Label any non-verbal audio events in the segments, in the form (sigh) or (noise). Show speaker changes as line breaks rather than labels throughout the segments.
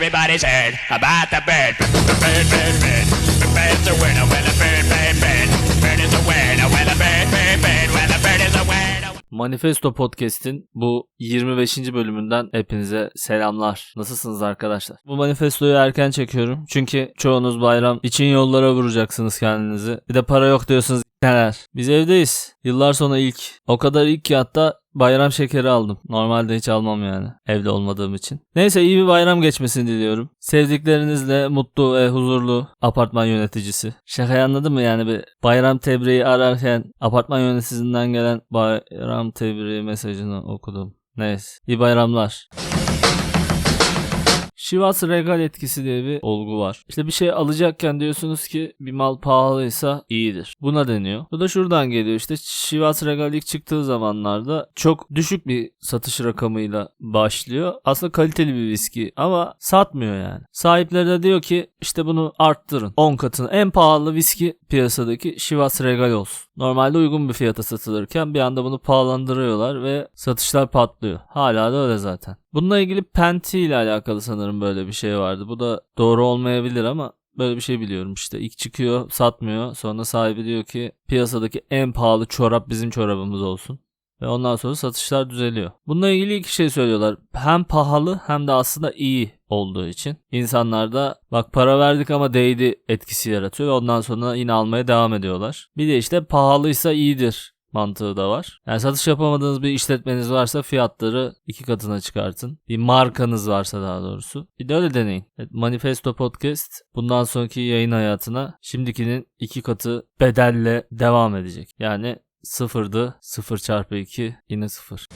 everybody's heard about the bird. Bird, bird, bird. Bird's a winner, well, a bird, bird, bird. Bird is a winner, well, a bird, bird, bird. Well, a bird is a winner.
Manifesto Podcast'in bu 25. bölümünden hepinize selamlar. Nasılsınız arkadaşlar? Bu manifestoyu erken çekiyorum. Çünkü çoğunuz bayram için yollara vuracaksınız kendinizi. Bir de para yok diyorsunuz neler. Biz evdeyiz. Yıllar sonra ilk. O kadar ilk ki hatta bayram şekeri aldım. Normalde hiç almam yani. Evde olmadığım için. Neyse iyi bir bayram geçmesini diliyorum. Sevdiklerinizle mutlu ve huzurlu apartman yöneticisi. Şakayı anladın mı yani bir bayram tebriği ararken apartman yöneticisinden gelen bayram tebriği mesajını okudum. Neyse. İyi bayramlar. Şivas regal etkisi diye bir olgu var. İşte bir şey alacakken diyorsunuz ki bir mal pahalıysa iyidir. Buna deniyor. Bu da şuradan geliyor işte Şivas regal ilk çıktığı zamanlarda çok düşük bir satış rakamıyla başlıyor. Aslında kaliteli bir viski ama satmıyor yani. Sahipleri de diyor ki işte bunu arttırın. 10 katını en pahalı viski piyasadaki Şivas regal olsun. Normalde uygun bir fiyata satılırken bir anda bunu pahalandırıyorlar ve satışlar patlıyor. Hala da öyle zaten. Bununla ilgili Penti ile alakalı sanırım böyle bir şey vardı. Bu da doğru olmayabilir ama böyle bir şey biliyorum işte. İlk çıkıyor satmıyor sonra sahibi diyor ki piyasadaki en pahalı çorap bizim çorabımız olsun. Ve ondan sonra satışlar düzeliyor. Bununla ilgili iki şey söylüyorlar. Hem pahalı hem de aslında iyi olduğu için. İnsanlar da bak para verdik ama değdi etkisi yaratıyor ve ondan sonra yine almaya devam ediyorlar. Bir de işte pahalıysa iyidir mantığı da var. Yani satış yapamadığınız bir işletmeniz varsa fiyatları iki katına çıkartın. Bir markanız varsa daha doğrusu. Bir de öyle deneyin. Manifesto Podcast bundan sonraki yayın hayatına şimdikinin iki katı bedelle devam edecek. Yani sıfırdı. Sıfır çarpı iki yine sıfır.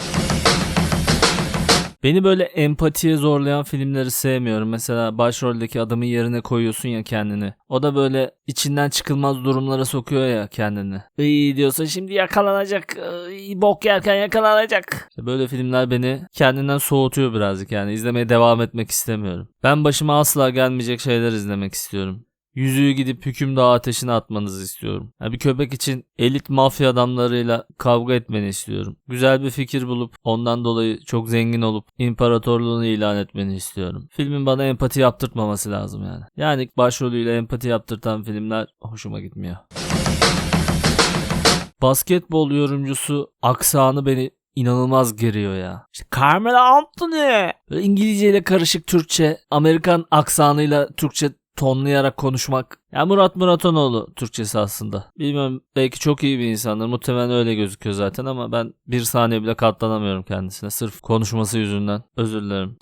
Beni böyle empatiye zorlayan filmleri sevmiyorum. Mesela başroldeki adamın yerine koyuyorsun ya kendini. O da böyle içinden çıkılmaz durumlara sokuyor ya kendini. İyi diyorsa şimdi yakalanacak. İyi bok yerken yakalanacak. İşte böyle filmler beni kendinden soğutuyor birazcık yani. izlemeye devam etmek istemiyorum. Ben başıma asla gelmeyecek şeyler izlemek istiyorum. Yüzüğü gidip hükümdağ ateşine atmanızı istiyorum. Yani bir köpek için elit mafya adamlarıyla kavga etmeni istiyorum. Güzel bir fikir bulup ondan dolayı çok zengin olup imparatorluğunu ilan etmeni istiyorum. Filmin bana empati yaptırtmaması lazım yani. Yani başrolüyle empati yaptırtan filmler hoşuma gitmiyor. Basketbol yorumcusu aksanı beni inanılmaz geriyor ya. İşte Carmelo Anthony. Böyle İngilizce ile karışık Türkçe, Amerikan aksanıyla Türkçe tonlayarak konuşmak. Ya Murat Muratanoğlu Türkçesi aslında. Bilmiyorum belki çok iyi bir insandır. Muhtemelen öyle gözüküyor zaten ama ben bir saniye bile katlanamıyorum kendisine. Sırf konuşması yüzünden. Özür dilerim.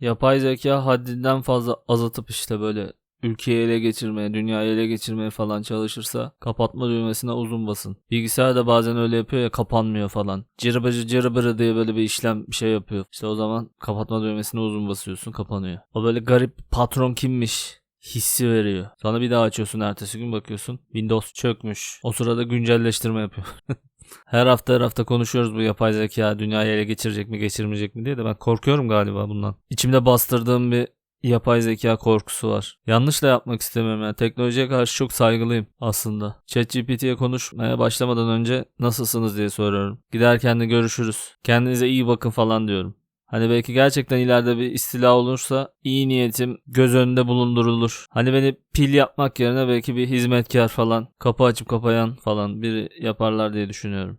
Yapay zeka haddinden fazla azatıp işte böyle ülkeyi ele geçirmeye, dünyayı ele geçirmeye falan çalışırsa kapatma düğmesine uzun basın. Bilgisayar da bazen öyle yapıyor ya kapanmıyor falan. Cırıbıcı cırıbırı diye böyle bir işlem bir şey yapıyor. İşte o zaman kapatma düğmesine uzun basıyorsun kapanıyor. O böyle garip patron kimmiş hissi veriyor. Sonra bir daha açıyorsun ertesi gün bakıyorsun Windows çökmüş. O sırada güncelleştirme yapıyor. (laughs) Her hafta her hafta konuşuyoruz bu yapay zeka dünyayı ele geçirecek mi geçirmeyecek mi diye de ben korkuyorum galiba bundan. İçimde bastırdığım bir yapay zeka korkusu var. Yanlış da yapmak istemiyorum yani. Teknolojiye karşı çok saygılıyım aslında. ChatGPT'ye konuşmaya başlamadan önce nasılsınız diye soruyorum. Giderken de görüşürüz. Kendinize iyi bakın falan diyorum. Hani belki gerçekten ileride bir istila olursa iyi niyetim göz önünde bulundurulur. Hani beni pil yapmak yerine belki bir hizmetkar falan, kapı açıp kapayan falan biri yaparlar diye düşünüyorum.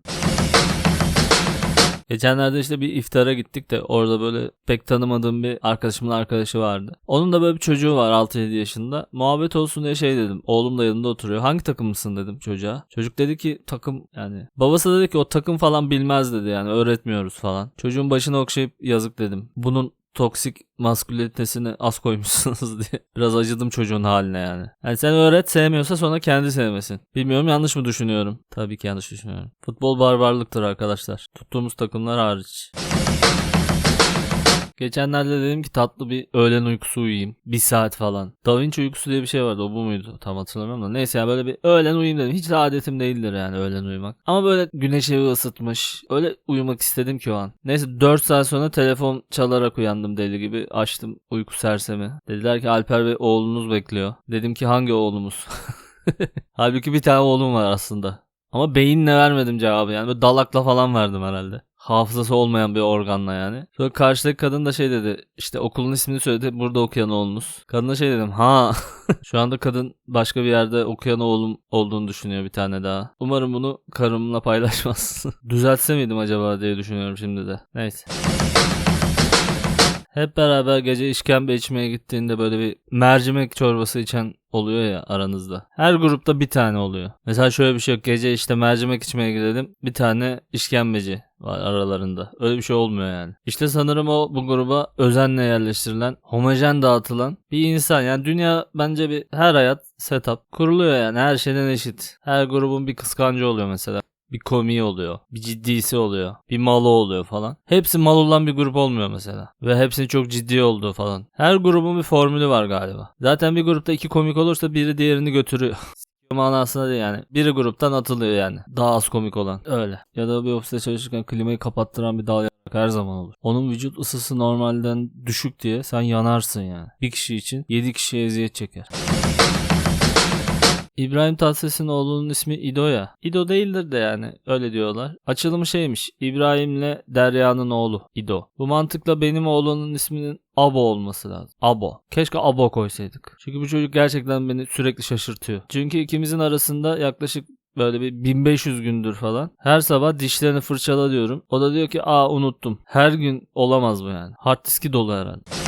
Geçenlerde işte bir iftara gittik de orada böyle pek tanımadığım bir arkadaşımın arkadaşı vardı. Onun da böyle bir çocuğu var 6-7 yaşında. Muhabbet olsun diye şey dedim. Oğlum da yanında oturuyor. Hangi takımlısın dedim çocuğa. Çocuk dedi ki takım yani. Babası dedi ki o takım falan bilmez dedi yani öğretmiyoruz falan. Çocuğun başını okşayıp yazık dedim. Bunun toksik maskülinitesini az koymuşsunuz (laughs) diye. Biraz acıdım çocuğun haline yani. Yani sen öğret sevmiyorsa sonra kendi sevmesin. Bilmiyorum yanlış mı düşünüyorum? Tabii ki yanlış düşünüyorum. Futbol barbarlıktır arkadaşlar. Tuttuğumuz takımlar hariç. Geçenlerde dedim ki tatlı bir öğlen uykusu uyuyayım. Bir saat falan. Da Vinci uykusu diye bir şey vardı. O bu muydu? Tam hatırlamıyorum da. Neyse ya böyle bir öğlen uyuyayım dedim. Hiç de adetim değildir yani öğlen uyumak. Ama böyle güneş evi ısıtmış. Öyle uyumak istedim ki o an. Neyse 4 saat sonra telefon çalarak uyandım deli gibi. Açtım uyku sersemi. Dediler ki Alper Bey oğlunuz bekliyor. Dedim ki hangi oğlumuz? (laughs) Halbuki bir tane oğlum var aslında. Ama beyinle vermedim cevabı yani. Böyle dalakla falan verdim herhalde. Hafızası olmayan bir organla yani. Sonra karşıdaki kadın da şey dedi işte okulun ismini söyledi burada okuyan oğlunuz. Kadına şey dedim ha (laughs) şu anda kadın başka bir yerde okuyan oğlum olduğunu düşünüyor bir tane daha. Umarım bunu karımla paylaşmaz. (laughs) Düzeltse miydim acaba diye düşünüyorum şimdi de. Neyse. Hep beraber gece işkembe içmeye gittiğinde böyle bir mercimek çorbası içen oluyor ya aranızda. Her grupta bir tane oluyor. Mesela şöyle bir şey yok. Gece işte mercimek içmeye gidelim. Bir tane işkembeci var aralarında. Öyle bir şey olmuyor yani. İşte sanırım o bu gruba özenle yerleştirilen, homojen dağıtılan bir insan. Yani dünya bence bir her hayat setup kuruluyor yani. Her şeyden eşit. Her grubun bir kıskancı oluyor mesela bir komiği oluyor. Bir ciddisi oluyor. Bir malı oluyor falan. Hepsi mal olan bir grup olmuyor mesela. Ve hepsinin çok ciddi olduğu falan. Her grubun bir formülü var galiba. Zaten bir grupta iki komik olursa biri diğerini götürüyor. (laughs) manasında değil yani. Biri gruptan atılıyor yani. Daha az komik olan. Öyle. Ya da bir ofiste çalışırken klimayı kapattıran bir dal her zaman olur. Onun vücut ısısı normalden düşük diye sen yanarsın yani. Bir kişi için 7 kişi eziyet çeker. İbrahim Tatlıses'in oğlunun ismi İdo ya. İdo değildir de yani öyle diyorlar. Açılımı şeymiş İbrahim'le Derya'nın oğlu İdo. Bu mantıkla benim oğlunun isminin Abo olması lazım. Abo. Keşke Abo koysaydık. Çünkü bu çocuk gerçekten beni sürekli şaşırtıyor. Çünkü ikimizin arasında yaklaşık böyle bir 1500 gündür falan. Her sabah dişlerini fırçala diyorum. O da diyor ki aa unuttum. Her gün olamaz bu yani. Hard diski dolu herhalde.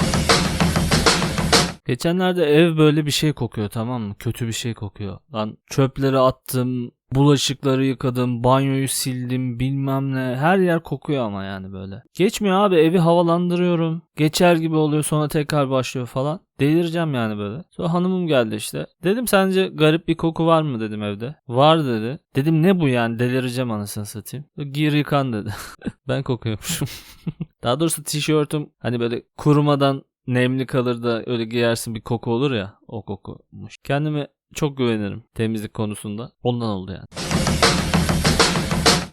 Geçenlerde ev böyle bir şey kokuyor tamam mı? Kötü bir şey kokuyor. Lan çöpleri attım, bulaşıkları yıkadım, banyoyu sildim, bilmem ne. Her yer kokuyor ama yani böyle. Geçmiyor abi evi havalandırıyorum. Geçer gibi oluyor sonra tekrar başlıyor falan. Delireceğim yani böyle. Sonra hanımım geldi işte. Dedim sence garip bir koku var mı dedim evde. Var dedi. Dedim ne bu yani delireceğim anasını satayım. Gir yıkan dedi. (laughs) ben kokuyormuşum. (laughs) Daha doğrusu tişörtüm hani böyle kurumadan nemli kalır da öyle giyersin bir koku olur ya o kokumuş. Kendime çok güvenirim temizlik konusunda. Ondan oldu yani.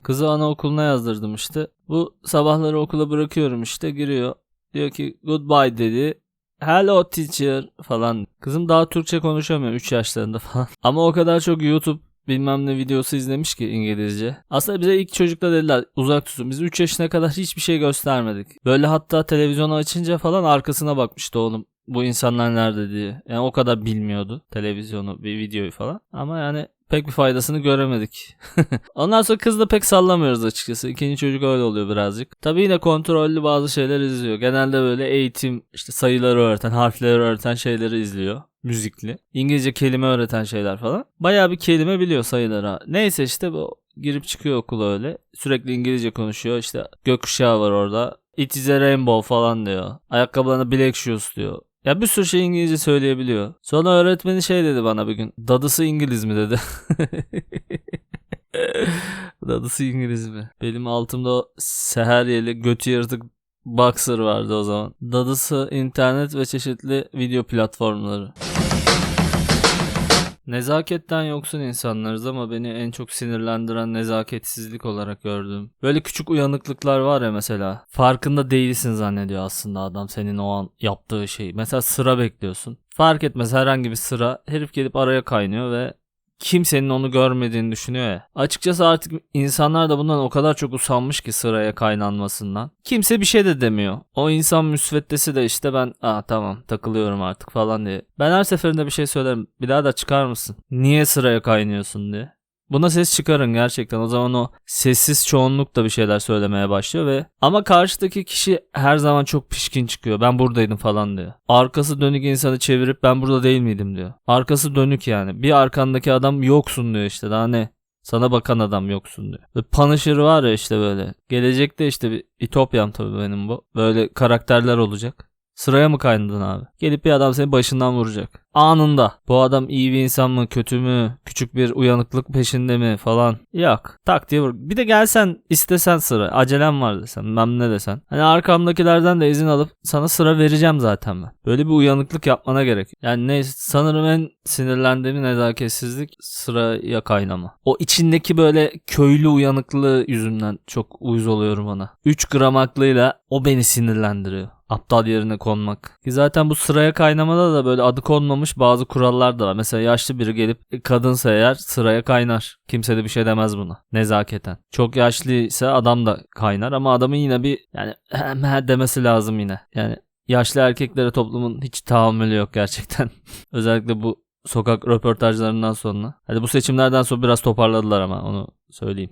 Kızı anaokuluna yazdırdım işte. Bu sabahları okula bırakıyorum işte giriyor. Diyor ki goodbye dedi. Hello teacher falan. Kızım daha Türkçe konuşamıyor 3 yaşlarında falan. (laughs) Ama o kadar çok YouTube bilmem ne videosu izlemiş ki İngilizce. Aslında bize ilk çocukta dediler uzak tutun. Biz 3 yaşına kadar hiçbir şey göstermedik. Böyle hatta televizyonu açınca falan arkasına bakmıştı oğlum. Bu insanlar nerede diye. Yani o kadar bilmiyordu televizyonu, bir videoyu falan. Ama yani pek bir faydasını göremedik. (laughs) Ondan sonra kızla pek sallamıyoruz açıkçası. İkinci çocuk öyle oluyor birazcık. Tabii yine kontrollü bazı şeyler izliyor. Genelde böyle eğitim, işte sayıları öğreten, harfleri öğreten şeyleri izliyor müzikli. İngilizce kelime öğreten şeyler falan. Bayağı bir kelime biliyor sayılara. Neyse işte bu girip çıkıyor okula öyle. Sürekli İngilizce konuşuyor. İşte gökkuşağı var orada. It is a rainbow falan diyor. Ayakkabılarına black shoes diyor. Ya bir sürü şey İngilizce söyleyebiliyor. Sonra öğretmeni şey dedi bana bir gün. Dadısı İngiliz mi dedi. (laughs) Dadısı İngiliz mi? Benim altımda seheryeli götü yırtık Boxer vardı o zaman. Dadısı internet ve çeşitli video platformları. Nezaketten yoksun insanlarız ama beni en çok sinirlendiren nezaketsizlik olarak gördüğüm. Böyle küçük uyanıklıklar var ya mesela. Farkında değilsin zannediyor aslında adam senin o an yaptığı şeyi. Mesela sıra bekliyorsun. Fark etmez herhangi bir sıra. Herif gelip araya kaynıyor ve kimsenin onu görmediğini düşünüyor ya. Açıkçası artık insanlar da bundan o kadar çok usanmış ki sıraya kaynanmasından. Kimse bir şey de demiyor. O insan müsveddesi de işte ben aa tamam takılıyorum artık falan diye. Ben her seferinde bir şey söylerim. Bir daha da çıkar mısın? Niye sıraya kaynıyorsun diye. Buna ses çıkarın gerçekten. O zaman o sessiz çoğunluk da bir şeyler söylemeye başlıyor ve ama karşıdaki kişi her zaman çok pişkin çıkıyor. Ben buradaydım falan diyor. Arkası dönük insanı çevirip ben burada değil miydim diyor. Arkası dönük yani. Bir arkandaki adam yoksun diyor işte. Daha ne? Sana bakan adam yoksun diyor. Ve Punisher var ya işte böyle. Gelecekte işte bir İtopyam tabii benim bu. Böyle karakterler olacak. Sıraya mı kaynadın abi? Gelip bir adam seni başından vuracak. Anında. Bu adam iyi bir insan mı kötü mü? Küçük bir uyanıklık peşinde mi falan. Yok. Tak diye vur. Bir de gelsen istesen sıra. Acelem var desen. Ben ne desen. Hani arkamdakilerden de izin alıp sana sıra vereceğim zaten ben. Böyle bir uyanıklık yapmana gerek. Yani ne sanırım en sinirlendiğim nezaketsizlik sıraya kaynama. O içindeki böyle köylü uyanıklığı yüzünden çok uyuz oluyorum ona. 3 gram aklıyla o beni sinirlendiriyor. Aptal yerine konmak. Ki zaten bu sıraya kaynamada da böyle adı konmamış bazı kurallar da var. Mesela yaşlı biri gelip kadınsa eğer sıraya kaynar. Kimse de bir şey demez buna. Nezaketen. Çok yaşlıysa adam da kaynar ama adamın yine bir yani demesi lazım yine. Yani yaşlı erkeklere toplumun hiç tahammülü yok gerçekten. (laughs) Özellikle bu sokak röportajlarından sonra. Hadi bu seçimlerden sonra biraz toparladılar ama onu söyleyeyim.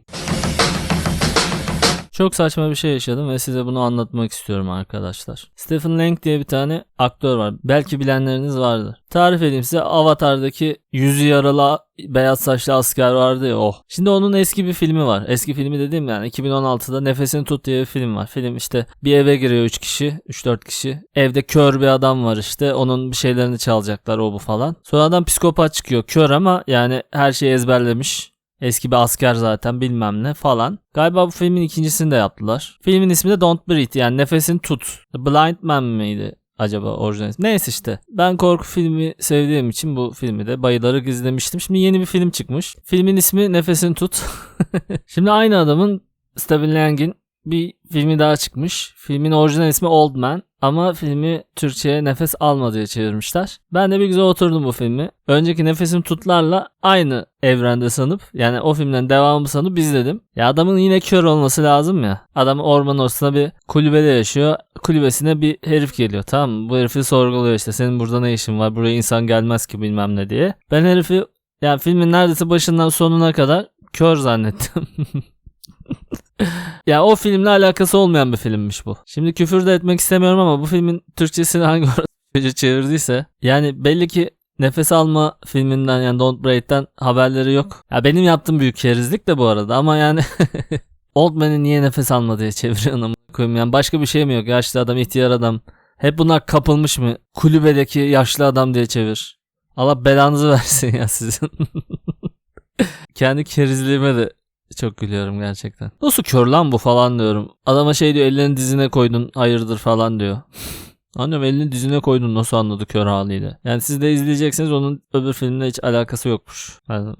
Çok saçma bir şey yaşadım ve size bunu anlatmak istiyorum arkadaşlar. Stephen Lang diye bir tane aktör var. Belki bilenleriniz vardır. Tarif edeyim size Avatar'daki yüzü yaralı beyaz saçlı asker vardı ya oh. Şimdi onun eski bir filmi var. Eski filmi dediğim yani 2016'da Nefesini Tut diye bir film var. Film işte bir eve giriyor 3 kişi 3-4 kişi. Evde kör bir adam var işte onun bir şeylerini çalacaklar o bu falan. Sonra adam psikopat çıkıyor kör ama yani her şeyi ezberlemiş. Eski bir asker zaten bilmem ne falan. Galiba bu filmin ikincisini de yaptılar. Filmin ismi de Don't Breathe yani nefesini tut. The Blind Man mıydı? acaba orijinal ismi? Neyse işte. Ben korku filmi sevdiğim için bu filmi de bayılarak izlemiştim. Şimdi yeni bir film çıkmış. Filmin ismi Nefesini Tut. (laughs) Şimdi aynı adamın Stephen Lang'in bir filmi daha çıkmış. Filmin orijinal ismi Old Man ama filmi Türkçe'ye nefes alma diye çevirmişler. Ben de bir güzel oturdum bu filmi. Önceki Nefesim Tutlarla aynı evrende sanıp yani o filmden devamı sanıp izledim. Ya adamın yine kör olması lazım ya. Adam orman ortasında bir kulübede yaşıyor. Kulübesine bir herif geliyor tamam mı? Bu herifi sorguluyor işte senin burada ne işin var buraya insan gelmez ki bilmem ne diye. Ben herifi yani filmin neredeyse başından sonuna kadar kör zannettim. (laughs) (laughs) ya o filmle alakası olmayan bir filmmiş bu. Şimdi küfür de etmek istemiyorum ama bu filmin Türkçesini (laughs) hangi orası çevirdiyse yani belli ki nefes alma filminden yani Don't Breathe'den haberleri yok. Ya benim yaptığım büyük kerizlik de bu arada ama yani (laughs) Old Man'i niye nefes alma diye çeviriyorsun koyayım? Yani başka bir şey mi yok? Yaşlı adam ihtiyar adam. Hep bunlar kapılmış mı? Kulübedeki yaşlı adam diye çevir. Allah belanızı versin ya sizin. Kendi kerizliğime de çok gülüyorum gerçekten. Nasıl kör lan bu falan diyorum. Adama şey diyor ellerini dizine koydun hayırdır falan diyor. (laughs) Annem elini dizine koydun nasıl anladı kör haliyle. Yani siz de izleyeceksiniz onun öbür filmle hiç alakası yokmuş. (laughs)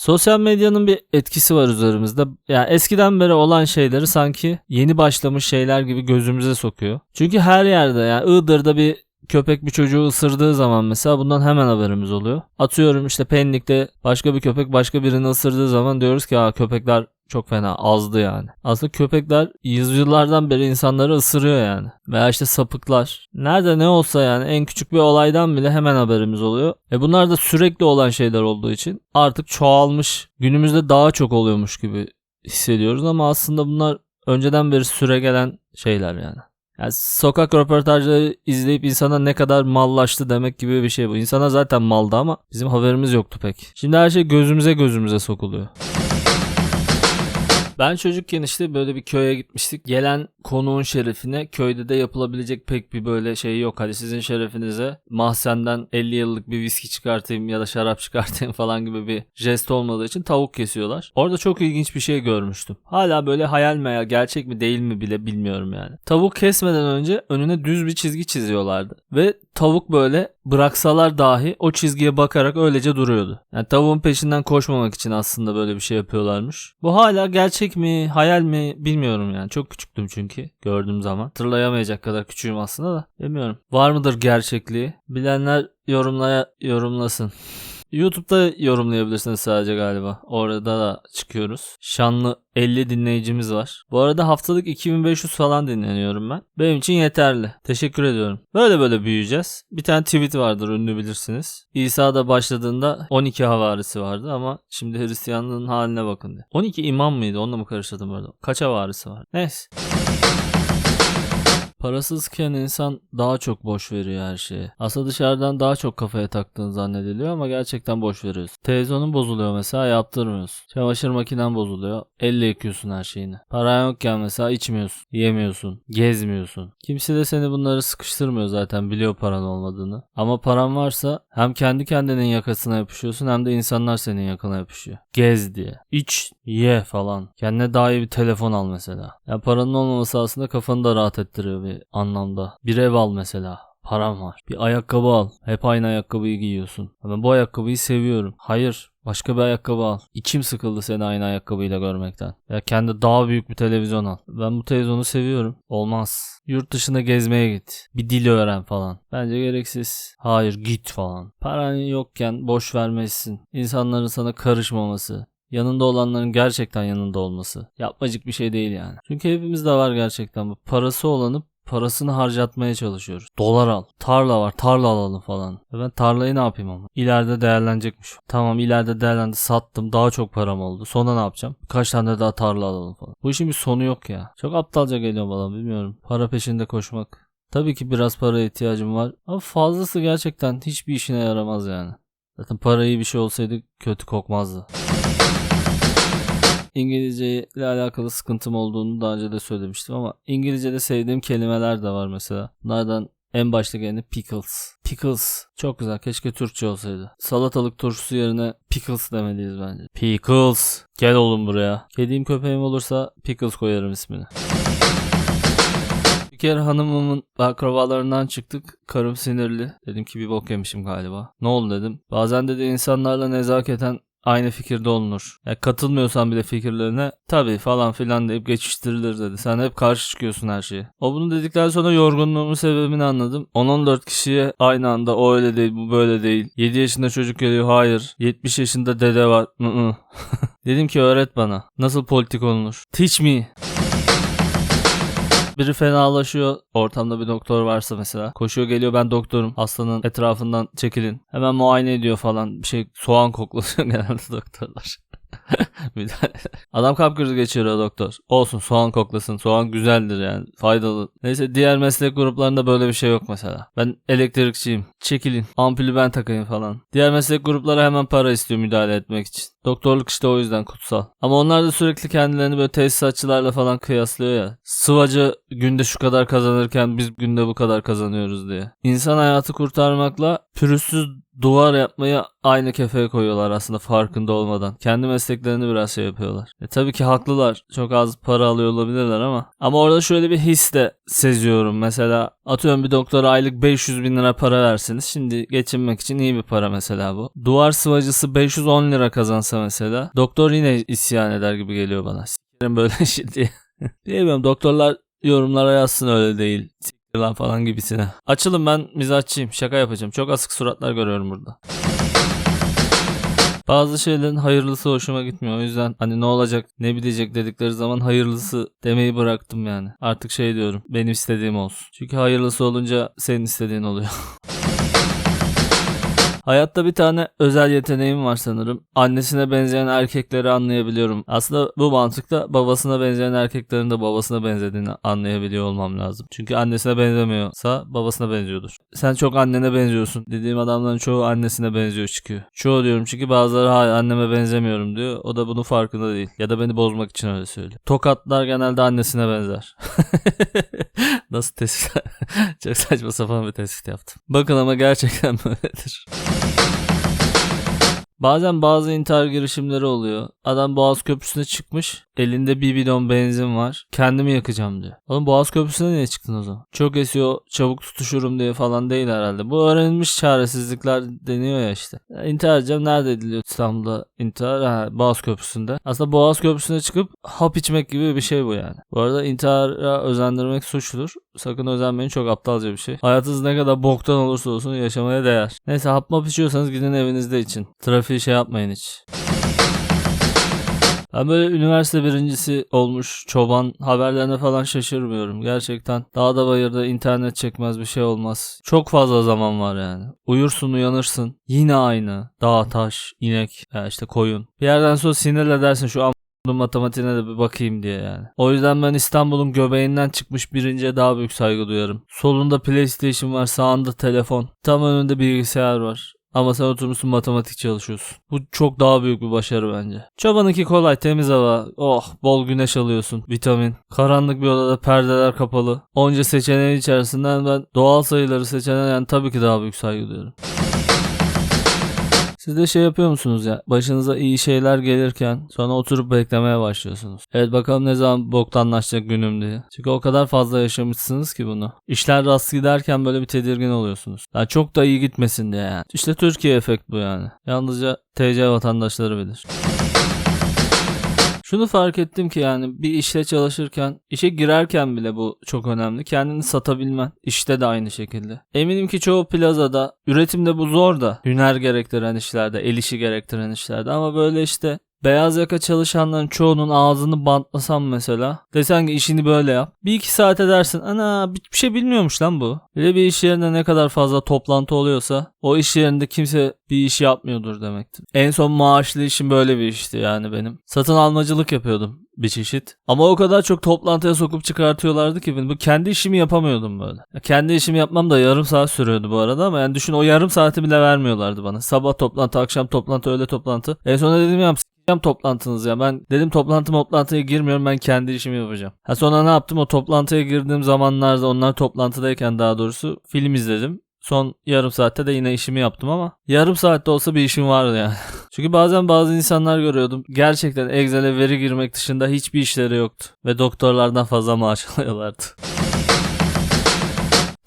Sosyal medyanın bir etkisi var üzerimizde. Yani eskiden beri olan şeyleri sanki yeni başlamış şeyler gibi gözümüze sokuyor. Çünkü her yerde yani Iğdır'da bir köpek bir çocuğu ısırdığı zaman mesela bundan hemen haberimiz oluyor. Atıyorum işte Pendik'te başka bir köpek başka birini ısırdığı zaman diyoruz ki ha köpekler çok fena azdı yani. Aslında köpekler yüzyıllardan beri insanları ısırıyor yani. Veya işte sapıklar. Nerede ne olsa yani en küçük bir olaydan bile hemen haberimiz oluyor. E bunlar da sürekli olan şeyler olduğu için artık çoğalmış. Günümüzde daha çok oluyormuş gibi hissediyoruz ama aslında bunlar önceden beri süre gelen şeyler yani. Yani sokak röportajları izleyip insana ne kadar mallaştı demek gibi bir şey bu. İnsana zaten maldı ama bizim haberimiz yoktu pek. Şimdi her şey gözümüze gözümüze sokuluyor. Ben çocukken işte böyle bir köye gitmiştik. Gelen konuğun şerefine köyde de yapılabilecek pek bir böyle şey yok. Hadi sizin şerefinize mahzenden 50 yıllık bir viski çıkartayım ya da şarap (laughs) çıkartayım falan gibi bir jest olmadığı için tavuk kesiyorlar. Orada çok ilginç bir şey görmüştüm. Hala böyle hayal mi ya gerçek mi değil mi bile bilmiyorum yani. Tavuk kesmeden önce önüne düz bir çizgi çiziyorlardı. Ve tavuk böyle bıraksalar dahi o çizgiye bakarak öylece duruyordu. Yani tavuğun peşinden koşmamak için aslında böyle bir şey yapıyorlarmış. Bu hala gerçek mi, hayal mi bilmiyorum yani. Çok küçüktüm çünkü gördüğüm zaman. Hatırlayamayacak kadar küçüğüm aslında da bilmiyorum. Var mıdır gerçekliği? Bilenler yorumlaya yorumlasın. YouTube'da yorumlayabilirsiniz sadece galiba. Orada da çıkıyoruz. Şanlı 50 dinleyicimiz var. Bu arada haftalık 2500 falan dinleniyorum ben. Benim için yeterli. Teşekkür ediyorum. Böyle böyle büyüyeceğiz. Bir tane tweet vardır ünlü bilirsiniz. İsa da başladığında 12 havarisi vardı ama şimdi Hristiyanlığın haline bakın diye. 12 imam mıydı? Onunla mı karıştırdım orada? Kaç havarisi var? Neyse. Parasızken insan daha çok boş veriyor her şeye. Aslında dışarıdan daha çok kafaya taktığını zannediliyor ama gerçekten boş veriyorsun. Televizyonun bozuluyor mesela yaptırmıyorsun. Çamaşır makinen bozuluyor. Elle yıkıyorsun her şeyini. Paran yokken mesela içmiyorsun, yemiyorsun, gezmiyorsun. Kimse de seni bunları sıkıştırmıyor zaten biliyor paran olmadığını. Ama paran varsa hem kendi kendinin yakasına yapışıyorsun hem de insanlar senin yakana yapışıyor. Gez diye. İç, ye falan. Kendine daha iyi bir telefon al mesela. Ya yani paranın olmaması aslında kafanı da rahat ettiriyor bir anlamda. Bir ev al mesela. Param var. Bir ayakkabı al. Hep aynı ayakkabıyı giyiyorsun. Ben bu ayakkabıyı seviyorum. Hayır. Başka bir ayakkabı al. İçim sıkıldı seni aynı ayakkabıyla görmekten. Ya kendi daha büyük bir televizyon al. Ben bu televizyonu seviyorum. Olmaz. Yurt dışına gezmeye git. Bir dil öğren falan. Bence gereksiz. Hayır git falan. Paran yokken boş vermezsin. İnsanların sana karışmaması. Yanında olanların gerçekten yanında olması. Yapmacık bir şey değil yani. Çünkü hepimizde var gerçekten bu. Parası olanı parasını harcatmaya çalışıyoruz. Dolar al. Tarla var. Tarla alalım falan. Ben tarlayı ne yapayım ama? İleride değerlenecekmiş. Tamam ileride değerlendi. Sattım. Daha çok param oldu. Sonra ne yapacağım? Kaç tane daha tarla alalım falan. Bu işin bir sonu yok ya. Çok aptalca geliyor bana bilmiyorum. Para peşinde koşmak. Tabii ki biraz paraya ihtiyacım var. Ama fazlası gerçekten hiçbir işine yaramaz yani. Zaten para iyi bir şey olsaydı kötü kokmazdı. İngilizce ile alakalı sıkıntım olduğunu daha önce de söylemiştim ama İngilizce'de sevdiğim kelimeler de var mesela. Bunlardan en başta geleni pickles. Pickles. Çok güzel. Keşke Türkçe olsaydı. Salatalık turşusu yerine pickles demeliyiz bence. Pickles. Gel oğlum buraya. Kedim köpeğim olursa pickles koyarım ismini. Bir kere hanımımın akrabalarından çıktık. Karım sinirli. Dedim ki bir bok yemişim galiba. Ne oldu dedim. Bazen dedi insanlarla nezaketen aynı fikirde olunur. Ya katılmıyorsan bile fikirlerine tabii falan filan deyip geçiştirilir dedi. Sen hep karşı çıkıyorsun her şeye. O bunu dedikten sonra yorgunluğumun sebebini anladım. 10-14 kişiye aynı anda o öyle değil bu böyle değil. 7 yaşında çocuk geliyor hayır. 70 yaşında dede var. (laughs) Dedim ki öğret bana. Nasıl politik olunur? Teach me. Biri fenalaşıyor. Ortamda bir doktor varsa mesela. Koşuyor geliyor ben doktorum. Hastanın etrafından çekilin. Hemen muayene ediyor falan. Bir şey soğan koklatıyor (laughs) genelde doktorlar. (laughs) Adam kalp krizi geçiriyor doktor. Olsun soğan koklasın. Soğan güzeldir yani. Faydalı. Neyse diğer meslek gruplarında böyle bir şey yok mesela. Ben elektrikçiyim. Çekilin. Ampulü ben takayım falan. Diğer meslek grupları hemen para istiyor müdahale etmek için. Doktorluk işte o yüzden kutsal. Ama onlar da sürekli kendilerini böyle tesisatçılarla falan kıyaslıyor ya. Sıvacı günde şu kadar kazanırken biz günde bu kadar kazanıyoruz diye. İnsan hayatı kurtarmakla pürüzsüz duvar yapmayı aynı kefeye koyuyorlar aslında farkında olmadan. Kendi mesleklerini biraz şey yapıyorlar. E tabii ki haklılar. Çok az para alıyor olabilirler ama. Ama orada şöyle bir his de seziyorum. Mesela atıyorum bir doktora aylık 500 bin lira para versiniz. Şimdi geçinmek için iyi bir para mesela bu. Duvar sıvacısı 510 lira kazansa mesela. Doktor yine isyan eder gibi geliyor bana. Sikerim böyle (laughs) şey diye. Bilmiyorum doktorlar yorumlara yazsın öyle değil. Siktir lan falan gibisine. Açılın ben mizahçıyım. Şaka yapacağım. Çok asık suratlar görüyorum burada. Bazı şeylerin hayırlısı hoşuma gitmiyor. O yüzden hani ne olacak ne bitecek dedikleri zaman hayırlısı demeyi bıraktım yani. Artık şey diyorum benim istediğim olsun. Çünkü hayırlısı olunca senin istediğin oluyor. (laughs) Hayatta bir tane özel yeteneğim var sanırım. Annesine benzeyen erkekleri anlayabiliyorum. Aslında bu mantıkta babasına benzeyen erkeklerin de babasına benzediğini anlayabiliyor olmam lazım. Çünkü annesine benzemiyorsa babasına benziyordur. Sen çok annene benziyorsun. Dediğim adamların çoğu annesine benziyor çıkıyor. Çoğu diyorum çünkü bazıları hayır anneme benzemiyorum diyor. O da bunun farkında değil. Ya da beni bozmak için öyle söylüyor. Tokatlar genelde annesine benzer. (laughs) Nasıl tespit? (laughs) çok saçma sapan bir tespit yaptım. Bakın ama gerçekten böyledir. Bazen bazı intihar girişimleri oluyor. Adam Boğaz Köprüsü'ne çıkmış. Elinde bir bidon benzin var. Kendimi yakacağım diyor. Oğlum Boğaz Köprüsü'ne niye çıktın o zaman? Çok esiyor çabuk tutuşurum diye falan değil herhalde. Bu öğrenilmiş çaresizlikler deniyor ya işte. İntihar edeceğim. Nerede ediliyor İstanbul'da intihar? Ha, Boğaz Köprüsü'nde. Aslında Boğaz Köprüsü'ne çıkıp hap içmek gibi bir şey bu yani. Bu arada intihara özendirmek suçludur. Sakın özenmeyin çok aptalca bir şey. Hayatınız ne kadar boktan olursa olsun yaşamaya değer. Neyse hap map içiyorsanız gidin evinizde için. Trafiği şey yapmayın hiç. Ben böyle üniversite birincisi olmuş çoban haberlerine falan şaşırmıyorum. Gerçekten dağda bayırda internet çekmez bir şey olmaz. Çok fazla zaman var yani. Uyursun uyanırsın. Yine aynı. Dağ, taş, inek, ya işte koyun. Bir yerden sonra sinirle dersin şu bunun matematiğine de bir bakayım diye yani. O yüzden ben İstanbul'un göbeğinden çıkmış birinciye daha büyük saygı duyarım. Solunda PlayStation var, sağında telefon. Tam önünde bilgisayar var. Ama sen oturmuşsun matematik çalışıyorsun. Bu çok daha büyük bir başarı bence. Çobanınki kolay temiz hava. Oh bol güneş alıyorsun. Vitamin. Karanlık bir odada perdeler kapalı. Onca seçeneğin içerisinden ben doğal sayıları seçene yani tabii ki daha büyük saygı duyuyorum. Siz de şey yapıyor musunuz ya? Başınıza iyi şeyler gelirken sonra oturup beklemeye başlıyorsunuz. Evet bakalım ne zaman boktanlaşacak günüm diye. Çünkü o kadar fazla yaşamışsınız ki bunu. İşler rast giderken böyle bir tedirgin oluyorsunuz. Yani çok da iyi gitmesin diye yani. İşte Türkiye efekt bu yani. Yalnızca TC vatandaşları bilir. Şunu fark ettim ki yani bir işte çalışırken, işe girerken bile bu çok önemli. Kendini satabilmen. işte de aynı şekilde. Eminim ki çoğu plazada üretimde bu zor da. Hüner gerektiren işlerde, el işi gerektiren işlerde ama böyle işte Beyaz yaka çalışanların çoğunun ağzını bantlasam mesela. Desen ki işini böyle yap. Bir iki saat edersin. Ana bir şey bilmiyormuş lan bu. De bir iş yerinde ne kadar fazla toplantı oluyorsa o iş yerinde kimse bir iş yapmıyordur demektir. En son maaşlı işim böyle bir işti yani benim. Satın almacılık yapıyordum bir çeşit. Ama o kadar çok toplantıya sokup çıkartıyorlardı ki beni. Bu kendi işimi yapamıyordum böyle. Kendi işimi yapmam da yarım saat sürüyordu bu arada ama yani düşün o yarım saati bile vermiyorlardı bana. Sabah toplantı, akşam toplantı, öğle toplantı. En sonunda dedim ya s**eceğim toplantınız ya. Ben dedim toplantı toplantıya girmiyorum ben kendi işimi yapacağım. Ha sonra ne yaptım o toplantıya girdiğim zamanlarda onlar toplantıdayken daha doğrusu film izledim. Son yarım saatte de yine işimi yaptım ama yarım saatte olsa bir işim vardı yani. (laughs) Çünkü bazen bazı insanlar görüyordum. Gerçekten Excel'e veri girmek dışında hiçbir işleri yoktu. Ve doktorlardan fazla maaş (laughs) alıyorlardı.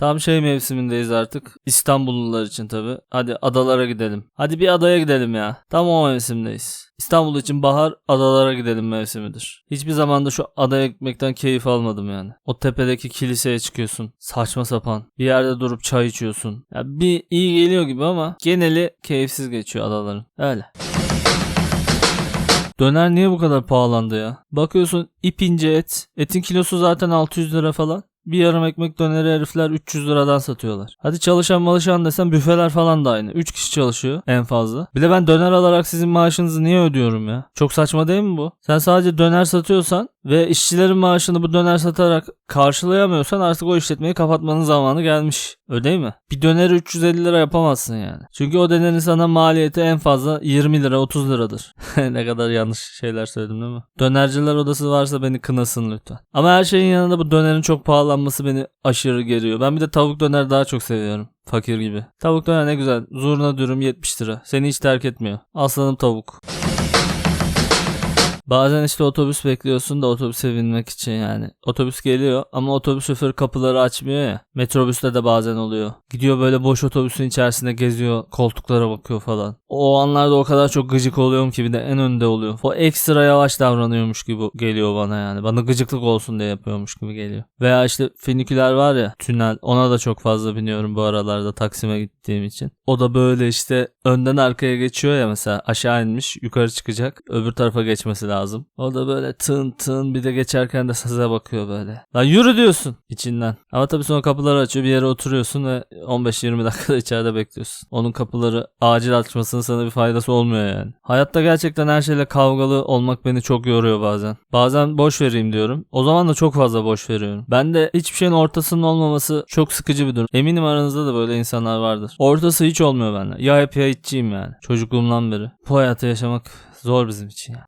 Tam şey mevsimindeyiz artık. İstanbullular için tabi. Hadi adalara gidelim. Hadi bir adaya gidelim ya. Tam o mevsimdeyiz. İstanbul için bahar adalara gidelim mevsimidir. Hiçbir zaman da şu adaya gitmekten keyif almadım yani. O tepedeki kiliseye çıkıyorsun. Saçma sapan. Bir yerde durup çay içiyorsun. Ya bir iyi geliyor gibi ama geneli keyifsiz geçiyor adaların. Öyle. Döner niye bu kadar pahalandı ya? Bakıyorsun ip ince et. Etin kilosu zaten 600 lira falan. Bir yarım ekmek döneri herifler 300 liradan satıyorlar. Hadi çalışan malışan desem büfeler falan da aynı. 3 kişi çalışıyor en fazla. Bir de ben döner alarak sizin maaşınızı niye ödüyorum ya? Çok saçma değil mi bu? Sen sadece döner satıyorsan ve işçilerin maaşını bu döner satarak karşılayamıyorsan artık o işletmeyi kapatmanın zamanı gelmiş. Öyle değil mi? Bir döneri 350 lira yapamazsın yani. Çünkü o dönerin sana maliyeti en fazla 20 lira 30 liradır. (laughs) ne kadar yanlış şeyler söyledim değil mi? Dönerciler odası varsa beni kınasın lütfen. Ama her şeyin yanında bu dönerin çok pahalanması beni aşırı geriyor. Ben bir de tavuk döner daha çok seviyorum. Fakir gibi. Tavuk döner ne güzel. Zurna dürüm 70 lira. Seni hiç terk etmiyor. Aslanım tavuk. Bazen işte otobüs bekliyorsun da otobüse binmek için yani. Otobüs geliyor ama otobüs şoförü kapıları açmıyor ya. Metrobüste de bazen oluyor. Gidiyor böyle boş otobüsün içerisinde geziyor. Koltuklara bakıyor falan. O anlarda o kadar çok gıcık oluyorum ki bir de en önde oluyor. O ekstra yavaş davranıyormuş gibi geliyor bana yani. Bana gıcıklık olsun diye yapıyormuş gibi geliyor. Veya işte finiküler var ya tünel. Ona da çok fazla biniyorum bu aralarda Taksim'e gittiğim için. O da böyle işte önden arkaya geçiyor ya mesela aşağı inmiş yukarı çıkacak. Öbür tarafa geçmesi lazım. O da böyle tın tın bir de geçerken de size bakıyor böyle. Lan yürü diyorsun içinden. Ama tabii sonra kapıları açıyor bir yere oturuyorsun ve 15-20 dakikada içeride bekliyorsun. Onun kapıları acil açmasının sana bir faydası olmuyor yani. Hayatta gerçekten her şeyle kavgalı olmak beni çok yoruyor bazen. Bazen boş vereyim diyorum. O zaman da çok fazla boş veriyorum. Ben de hiçbir şeyin ortasının olmaması çok sıkıcı bir durum. Eminim aranızda da böyle insanlar vardır. Ortası hiç olmuyor bende. Ya hep ya iççiyim yani. Çocukluğumdan beri. Bu hayatı yaşamak zor bizim için ya.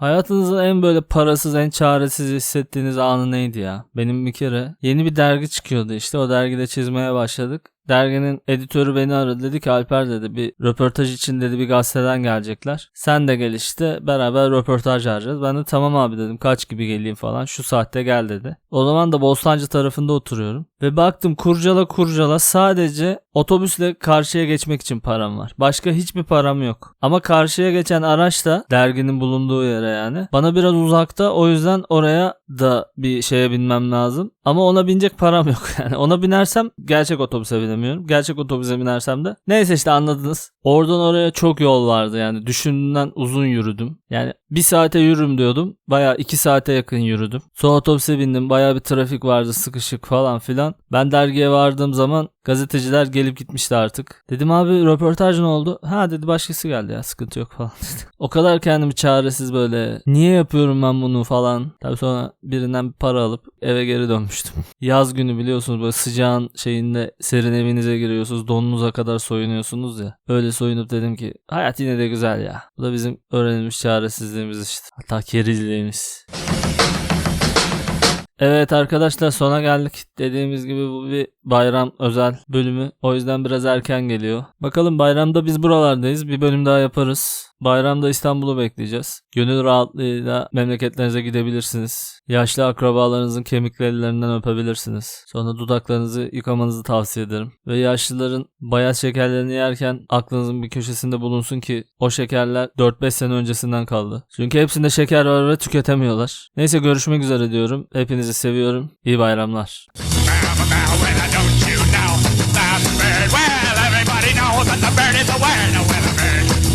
Hayatınızın en böyle parasız, en çaresiz hissettiğiniz anı neydi ya? Benim bir kere yeni bir dergi çıkıyordu işte. O dergide çizmeye başladık. Derginin editörü beni aradı dedi ki Alper dedi bir röportaj için dedi bir gazeteden gelecekler. Sen de gel işte beraber röportaj harcayacağız. Ben de tamam abi dedim kaç gibi geleyim falan şu saatte gel dedi. O zaman da Bostancı tarafında oturuyorum. Ve baktım kurcala kurcala sadece otobüsle karşıya geçmek için param var. Başka hiçbir param yok. Ama karşıya geçen araç da derginin bulunduğu yere yani. Bana biraz uzakta o yüzden oraya da bir şeye binmem lazım. Ama ona binecek param yok (laughs) yani. Ona binersem gerçek otobüse binemiyorum. Gerçek otobüse binersem de. Neyse işte anladınız. Oradan oraya çok yol vardı yani. Düşündüğümden uzun yürüdüm. Yani bir saate yürürüm diyordum. Baya iki saate yakın yürüdüm. Sonra otobüse bindim. Baya bir trafik vardı sıkışık falan filan. Ben dergiye vardığım zaman gazeteciler gelip gitmişti artık. Dedim abi röportaj ne oldu? Ha dedi başkası geldi ya sıkıntı yok falan (laughs) dedi. o kadar kendimi çaresiz böyle. Niye yapıyorum ben bunu falan. Tabii sonra birinden bir para alıp eve geri dönmüştüm. (laughs) Yaz günü biliyorsunuz böyle sıcağın şeyinde serin evinize giriyorsunuz. Donunuza kadar soyunuyorsunuz ya. Öyle soyunup dedim ki hayat yine de güzel ya. Bu da bizim öğrenilmiş çaresizliğimiz işte. Hatta kerizliğimiz. Evet arkadaşlar sona geldik. Dediğimiz gibi bu bir bayram özel bölümü. O yüzden biraz erken geliyor. Bakalım bayramda biz buralardayız. Bir bölüm daha yaparız. Bayramda İstanbul'u bekleyeceğiz. Gönül rahatlığıyla memleketlerinize gidebilirsiniz. Yaşlı akrabalarınızın kemikli ellerinden öpebilirsiniz. Sonra dudaklarınızı yıkamanızı tavsiye ederim. Ve yaşlıların bayat şekerlerini yerken aklınızın bir köşesinde bulunsun ki o şekerler 4-5 sene öncesinden kaldı. Çünkü hepsinde şeker var ve tüketemiyorlar. Neyse görüşmek üzere diyorum. Hepinizi seviyorum. İyi bayramlar.
Well, everybody knows that the bird is a winner, a bird.